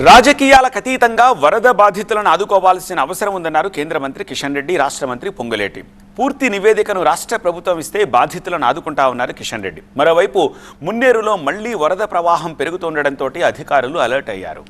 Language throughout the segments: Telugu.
రాజకీయాలకు అతీతంగా వరద బాధితులను ఆదుకోవాల్సిన అవసరం ఉందన్నారు కేంద్ర మంత్రి కిషన్ రెడ్డి రాష్ట్ర మంత్రి పొంగులేటి. పూర్తి నివేదికను రాష్ట్ర ప్రభుత్వం ఇస్తే బాధితులను ఆదుకుంటా ఉన్నారు కిషన్ రెడ్డి. మరోవైపు మున్నేరులో మళ్ళీ వరద ప్రవాహం పెరుగుతుండటంతో అధికారులు అలర్ట్ అయ్యారు.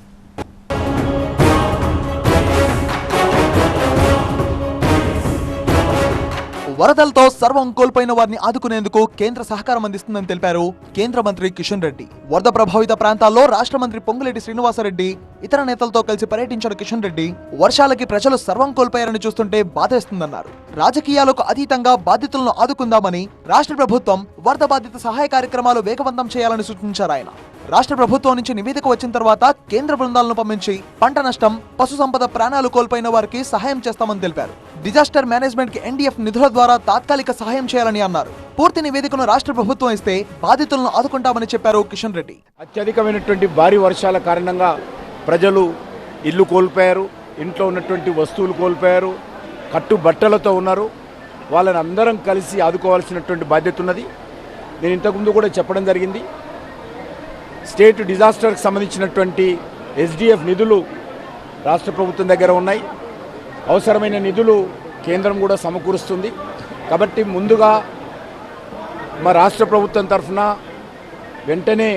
వరదలతో సర్వం కోల్పోయిన వారిని ఆదుకునేందుకు కేంద్ర సహకారం అందిస్తుందని తెలిపారు కేంద్ర మంత్రి కిషన్ రెడ్డి. వరద ప్రభావిత ప్రాంతాల్లో రాష్ట్ర మంత్రి పొంగులేటి శ్రీనివాసరెడ్డి ఇతర నేతలతో కలిసి పర్యటించిన కిషన్ రెడ్డి వర్షాలకి ప్రజలు సర్వం కోల్పోయారని చూస్తుంటే బాధేస్తుందన్నారు. రాజకీయాలకు అతీతంగా బాధితులను ఆదుకుందామని రాష్ట్ర ప్రభుత్వం వరద బాధిత సహాయ కార్యక్రమాలు వేగవంతం చేయాలని సూచించారు ఆయన. రాష్ట్ర ప్రభుత్వం నుంచి నివేదిక వచ్చిన తర్వాత కేంద్ర బృందాలను పంపించి పంట నష్టం పశు సంపద ప్రాణాలు కోల్పోయిన వారికి సహాయం చేస్తామని తెలిపారు. డిజాస్టర్ మేనేజ్మెంట్కి ఎన్డీఎఫ్ నిధుల ద్వారా తాత్కాలిక సహాయం చేయాలని అన్నారు. పూర్తి నివేదికను రాష్ట్ర ప్రభుత్వం ఇస్తే బాధితులను ఆదుకుంటామని చెప్పారు కిషన్ రెడ్డి. అత్యధికమైనటువంటి భారీ వర్షాల కారణంగా ప్రజలు ఇల్లు కోల్పోయారు ఇంట్లో ఉన్నటువంటి వస్తువులు కోల్పోయారు కట్టు బట్టలతో ఉన్నారు. వాళ్ళని అందరం కలిసి ఆదుకోవాల్సినటువంటి బాధ్యత ఉన్నది. నేను ఇంతకుముందు కూడా చెప్పడం జరిగింది. స్టేట్ డిజాస్టర్కి సంబంధించినటువంటి ఎస్డిఎఫ్ నిధులు రాష్ట్ర ప్రభుత్వం దగ్గర ఉన్నాయి. అవసరమైన నిధులు కేంద్రం కూడా సమకూరుస్తుంది. కాబట్టి ముందుగా మా రాష్ట్ర ప్రభుత్వం తరఫున వెంటనే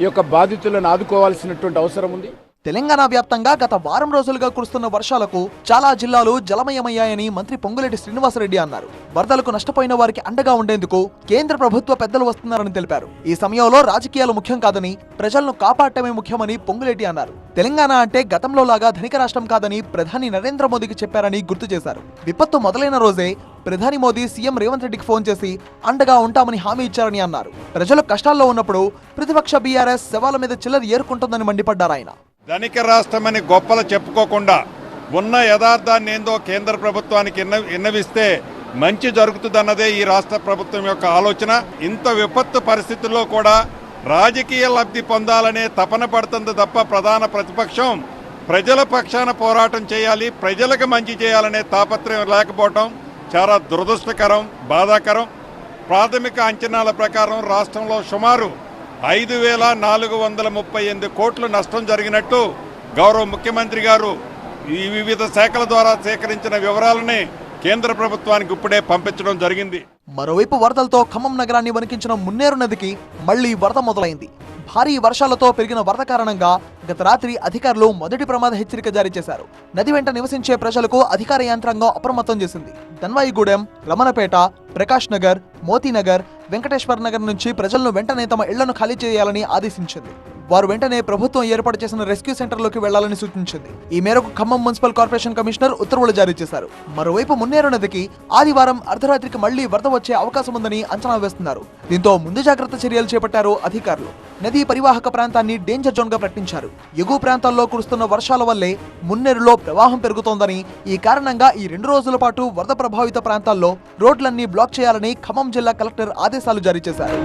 ఈ యొక్క బాధితులను ఆదుకోవాల్సినటువంటి అవసరం ఉంది. తెలంగాణ వ్యాప్తంగా గత వారం రోజులుగా కురుస్తున్న వర్షాలకు చాలా జిల్లాలు జలమయమయ్యాయని మంత్రి పొంగులేటి శ్రీనివాసరెడ్డి అన్నారు. వరదలకు నష్టపోయిన వారికి అండగా ఉండేందుకు కేంద్ర ప్రభుత్వ పెద్దలు వస్తున్నారని తెలిపారు. ఈ సమయంలో రాజకీయాలు ముఖ్యం కాదని ప్రజలను కాపాడటమే ముఖ్యమని పొంగులేటి అన్నారు. తెలంగాణ అంటే గతంలో లాగా ధనిక రాష్ట్రం కాదని ప్రధాని నరేంద్ర మోదీకి చెప్పారని గుర్తు చేశారు. విపత్తు మొదలైన రోజే ప్రధాని మోదీ సీఎం రేవంత్ రెడ్డికి ఫోన్ చేసి అండగా ఉంటామని హామీ ఇచ్చారని అన్నారు. ప్రజలు కష్టాల్లో ఉన్నప్పుడు ప్రతిపక్ష బీఆర్ఎస్ శవాల మీద చిల్లర ఏరుకుంటుందని మండిపడ్డారు ఆయన. ధనిక రాష్ట్రమని గొప్పలు చెప్పుకోకుండా ఉన్న యథార్థాన్ని ఏందో కేంద్ర ప్రభుత్వానికి విన్నవిస్తే మంచి జరుగుతుందన్నదే ఈ రాష్ట్ర ప్రభుత్వం యొక్క ఆలోచన. ఇంత విపత్తు పరిస్థితుల్లో కూడా రాజకీయ లబ్ధి పొందాలనే తపన పడుతుంది తప్ప ప్రధాన ప్రతిపక్షం ప్రజల పక్షాన పోరాటం చేయాలి ప్రజలకు మంచి చేయాలనే తాపత్రయం లేకపోవటం చాలా దురదృష్టకరం బాధాకరం. ప్రాథమిక అంచనాల ప్రకారం రాష్ట్రంలో సుమారు ఐదు వేల నాలుగు వందల ముప్పై ఎనిమిది కోట్లు నష్టం జరిగినట్టు గౌరవ ముఖ్యమంత్రి గారు ఈ వివిధ శాఖల ద్వారా సేకరించిన వివరాలని కేంద్ర ప్రభుత్వానికి ఇప్పుడే పంపించడం జరిగింది. మరోవైపు వరదలతో ఖమ్మం నగరాన్ని వణికించిన మున్నేరు నదికి మళ్ళీ వరద మొదలైంది. భారీ వర్షాలతో పెరిగిన వరద కారణంగా గత రాత్రి అధికారులు మొదటి ప్రమాద హెచ్చరిక జారీ చేశారు. నది వెంట నివసించే ప్రజలకు అధికార యంత్రాంగం అప్రమత్తం చేసింది. ధన్వాయిగూడెం రమణపేట ప్రకాష్ నగర్ మోతీనగర్ వెంకటేశ్వర నగర్ నుంచి ప్రజలను వెంటనే తమ ఇళ్ళను ఖాళీ చేయాలని ఆదేశించింది. వారు వెంటనే ప్రభుత్వం ఏర్పాటు చేసిన రెస్క్యూ సెంటర్లోకి వెళ్ళాలని సూచించింది. ఈ మేరకు ఖమ్మం మున్సిపల్ కార్పొరేషన్ కమిషనర్ ఉత్తర్వులు జారీ చేశారు. మరోవైపు మున్నేరు నదికి ఆదివారం అర్ధరాత్రికి మళ్ళీ వరద వచ్చే అవకాశం ఉందని అంచనా వేస్తున్నారు. దీంతో ముందు జాగ్రత్త చర్యలు చేపట్టారు అధికారులు. నదీ పరివాహక ప్రాంతాన్ని డేంజర్ జోన్గా ప్రకటించారు. ఎగువ ప్రాంతాల్లో కురుస్తున్న వర్షాల వల్లే మున్నేరులో ప్రవాహం పెరుగుతోందని ఈ కారణంగా ఈ రెండు రోజుల పాటు వరద ప్రభావిత ప్రాంతాల్లో రోడ్లన్నీ బ్లాక్ చేయాలని ఖమ్మం జిల్లా కలెక్టర్ ఆదేశాలు జారీ చేశారు.